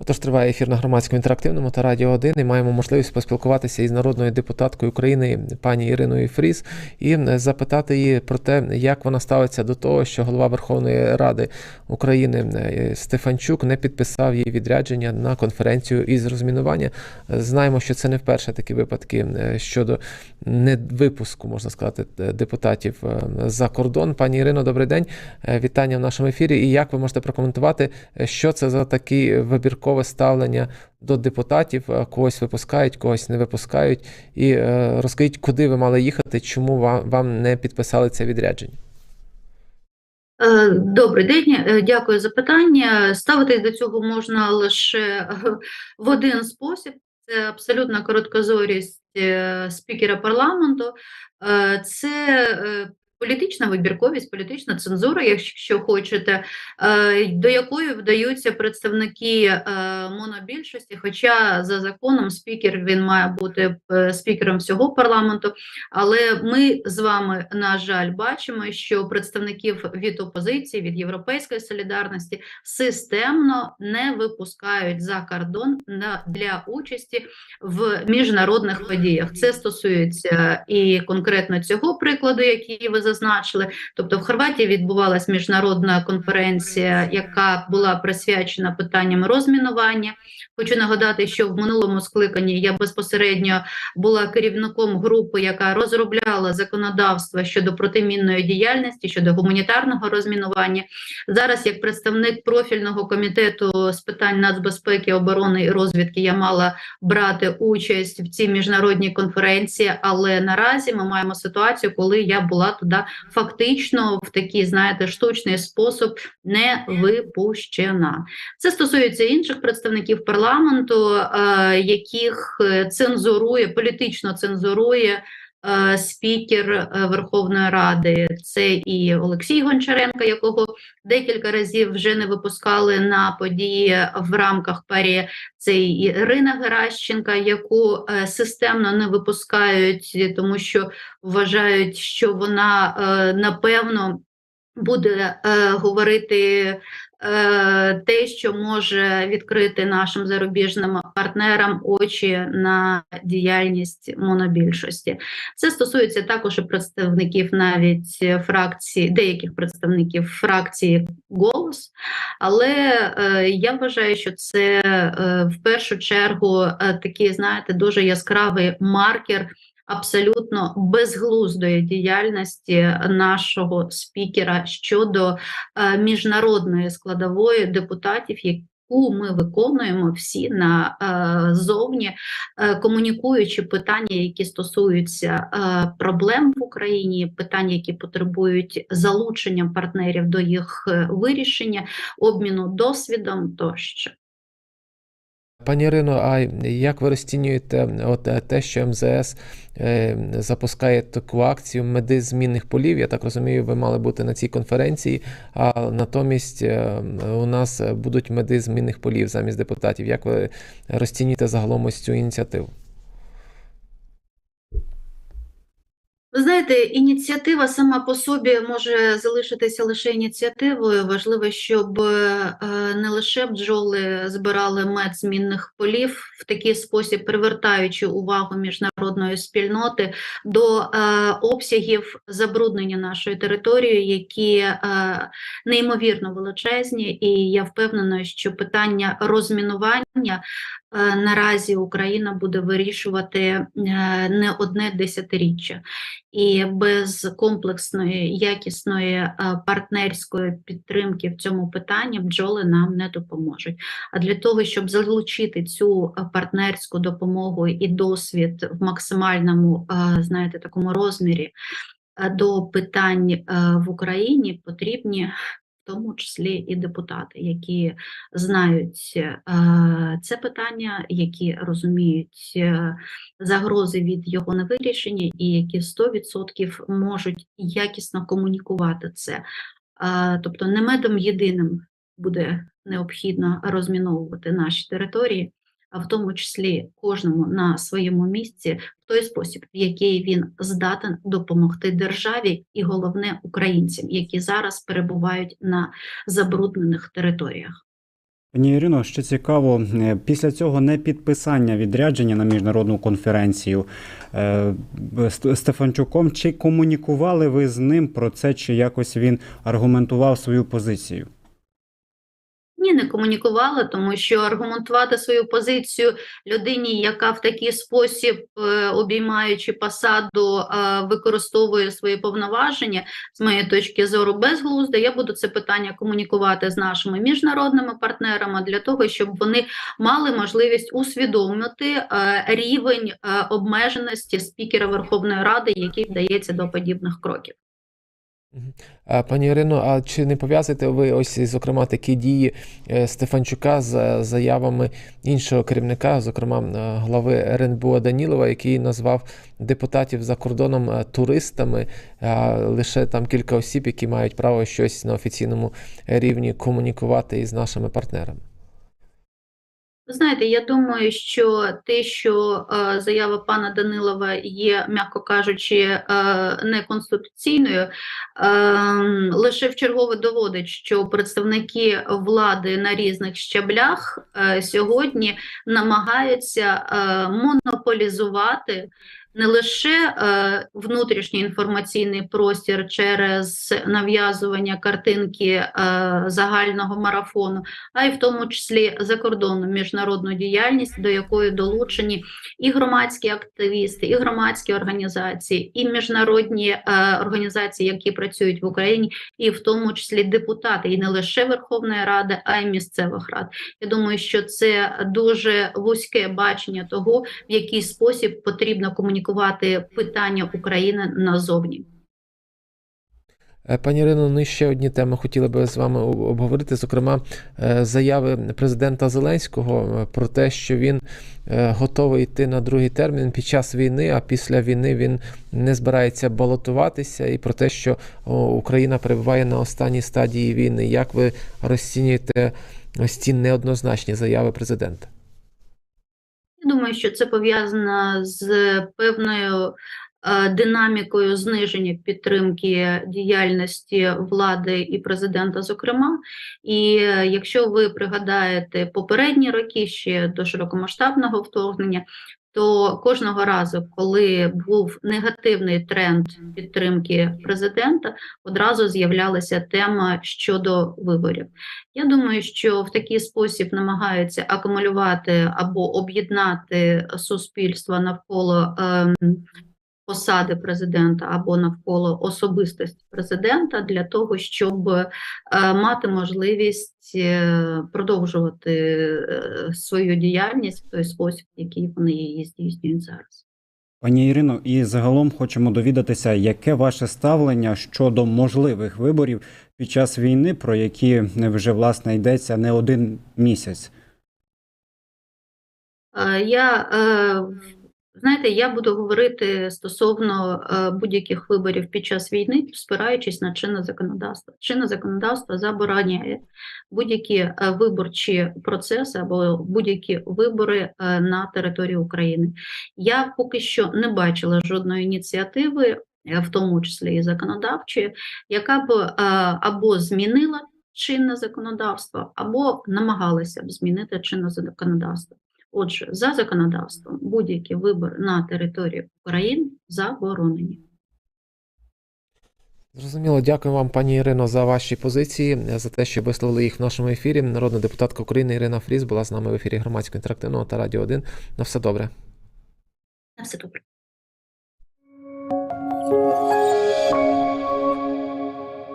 Отож, триває ефір на громадському інтерактивному та Радіо 1 і маємо можливість поспілкуватися із народною депутаткою України пані Іриною Фріз і е, запитати її про те, як вона ставиться до того, що голова Верховної Ради України е, Стефанчук не підписав її відрядження на конференцію із розмінування. Знаємо, що це не вперше такі випадки е, щодо невипуску, можна сказати, депутатів за кордон. Пані Ірино, добрий день. Вітання в нашому ефірі. І як ви можете прокоментувати, що це за такі вибіркове ставлення до депутатів? Е, Когось випускають, когось не випускають. І е, розкажіть, куди ви мали їхати, чому вам, вам не підписали це відрядження? Е, Добрий день, дякую за питання. Ставитись до цього можна лише в один спосіб. Це абсолютна короткозорість спікера парламенту. Це політична вибірковість, політична цензура, якщо хочете, е, до якої вдаються представники е, монобільшості. Хоча за законом спікер він має бути е, спікером всього парламенту. Але ми з вами, на жаль, бачимо, що представників від опозиції, від Європейської солідарності системно не випускають за кордон на, для участі в міжнародних подіях. Це стосується і конкретно цього прикладу, який ви зазначили. Тобто в Хорватії відбувалась міжнародна конференція, яка була присвячена питанням розмінування. Хочу нагадати, що в минулому скликанні я безпосередньо була керівником групи, яка розробляла законодавство щодо протимінної діяльності, щодо гуманітарного розмінування. Зараз, як представник профільного комітету з питань нацбезпеки, оборони і розвідки, я мала брати участь в цій міжнародній конференції, але наразі ми маємо ситуацію, коли я була туди фактично в такий, знаєте, штучний спосіб не випущена. Це стосується інших представників парламенту, е, яких е, цензурує, політично цензурує спікер е, Верховної Ради. Це і Олексій Гончаренко, якого декілька разів вже не випускали на події в рамках парі. Це і Ірина Геращенка, яку е, системно не випускають, тому що вважають, що вона е, напевно буде е, говорити е, те, що може відкрити нашим зарубіжним партнерам очі на діяльність монобільшості. Це стосується також і представників навіть фракції, деяких представників фракції голос. Але е, я вважаю, що це е, в першу чергу е, такий, знаєте, дуже яскравий маркер абсолютно безглуздої діяльності нашого спікера щодо е, міжнародної складової депутатів, яку ми виконуємо всі на е, е, комунікуючи питання, які стосуються проблем в Україні, питання, які потребують залучення партнерів до їх вирішення, обміну досвідом тощо. Пані Ірино, а як ви розцінюєте от е, те, що МЗС е, запускає таку акцію меди змінних полів? Я так розумію, ви мали бути на цій конференції, а натомість е, у нас будуть меди змінних полів замість депутатів. Як ви розцінюєте загалом ось цю ініціативу? Ви знаєте, ініціатива сама по собі може залишитися лише ініціативою. Важливо, щоб е, не лише бджоли збирали мед змінних полів в такий спосіб, привертаючи увагу міжнародної спільноти до е, обсягів забруднення нашої території, які е, неймовірно величезні, і я впевнена, що питання розмінування наразі Україна буде вирішувати е, не одне десятиріччя. І без комплексної, якісної е, партнерської підтримки в цьому питанні бджоли нам не допоможуть. А для того, щоб залучити цю е, партнерську допомогу і досвід в максимальному, е, знаєте, такому розмірі е, до питань е, в Україні, потрібні тому числі і депутати, які знають е, це питання, які розуміють е, загрози від його невирішення, і які 100% можуть якісно комунікувати це. Тобто не медом єдиним буде необхідно розміновувати наші території, в тому числі кожному на своєму місці в той спосіб, в який він здатен допомогти державі, і головне українцям, які зараз перебувають на забруднених територіях. Пані Ірино, ще цікаво, е, після цього непідписання відрядження на міжнародну конференцію е, Стефанчуком, чи комунікували ви з ним про це, чи якось він аргументував свою позицію? Ні, не комунікувала, тому що аргументувати свою позицію людині, яка в такий спосіб, е, обіймаючи посаду, е, використовує свої повноваження, з моєї точки зору, безглуздо, я буду це питання комунікувати з нашими міжнародними партнерами для того, щоб вони мали можливість усвідомити е, рівень обмеженості спікера Верховної Ради, який вдається до подібних кроків. Пані Ірино, а чи не пов'язуєте ви ось, зокрема, такі дії е, Стефанчука з заявами іншого керівника, зокрема е, глави РНБО Данілова, який назвав депутатів за кордоном е, туристами, а лише там кілька осіб, які мають право щось на офіційному рівні комунікувати із нашими партнерами? Ви знаєте, я думаю, що те, що е, заява пана Данилова є, м'яко кажучи, е, неконституційною, е, лише вчергове доводить, що представники влади на різних щаблях е, сьогодні намагаються е, монополізувати не лише е, внутрішній інформаційний простір через нав'язування картинки е, загального марафону, а й в тому числі закордонну міжнародну діяльність, до якої долучені і громадські активісти, і громадські організації, і міжнародні е, організації, які працюють в Україні, і в тому числі депутати, і не лише Верховної Ради, а й місцевих рад. Я думаю, що це дуже вузьке бачення того, в який спосіб потрібно комунікувати питання України назовні. Е, Пані Ірино, ну і ще одні теми хотіли би з вами обговорити. Зокрема, е, заяви президента Зеленського е, про те, що він готовий йти на другий термін під час війни, а після війни він не збирається балотуватися, і про те, що Україна перебуває на останній стадії війни. Як ви розцінюєте ось ці неоднозначні заяви президента? Думаю, що це пов'язано з певною е, динамікою зниження підтримки діяльності влади і президента, зокрема. І е, якщо ви пригадаєте попередні роки ще до широкомасштабного вторгнення, то кожного разу, коли був негативний тренд підтримки президента, одразу з'являлася тема щодо виборів. Я думаю, що в такий спосіб намагаються акумулювати або об'єднати суспільство навколо ем, посади президента або навколо особистості президента для того, щоб е, мати можливість е, продовжувати е, свою діяльність в той спосіб, який вони її здійснюють зараз. Пані Ірино, і загалом хочемо довідатися, яке ваше ставлення щодо можливих виборів під час війни, про які вже власне йдеться не один місяць. Я, е, знаєте, я буду говорити стосовно е, будь-яких виборів під час війни, спираючись на чинне законодавство. Чинне законодавство забороняє будь-які е, виборчі процеси або будь-які вибори е, на території України. Я поки що не бачила жодної ініціативи, в тому числі і законодавчої, яка б або змінила чинне законодавство, або намагалася б змінити чинне законодавство. Отже, за законодавством будь-які вибори на території України заборонені. Зрозуміло, дякую вам, пані Ірино, за ваші позиції, за те, що висловили їх в нашому ефірі. Народна депутатка України Ірина Фріз була з нами в ефірі громадського інтерактивного та Радіо 1. На все добре. На все добре.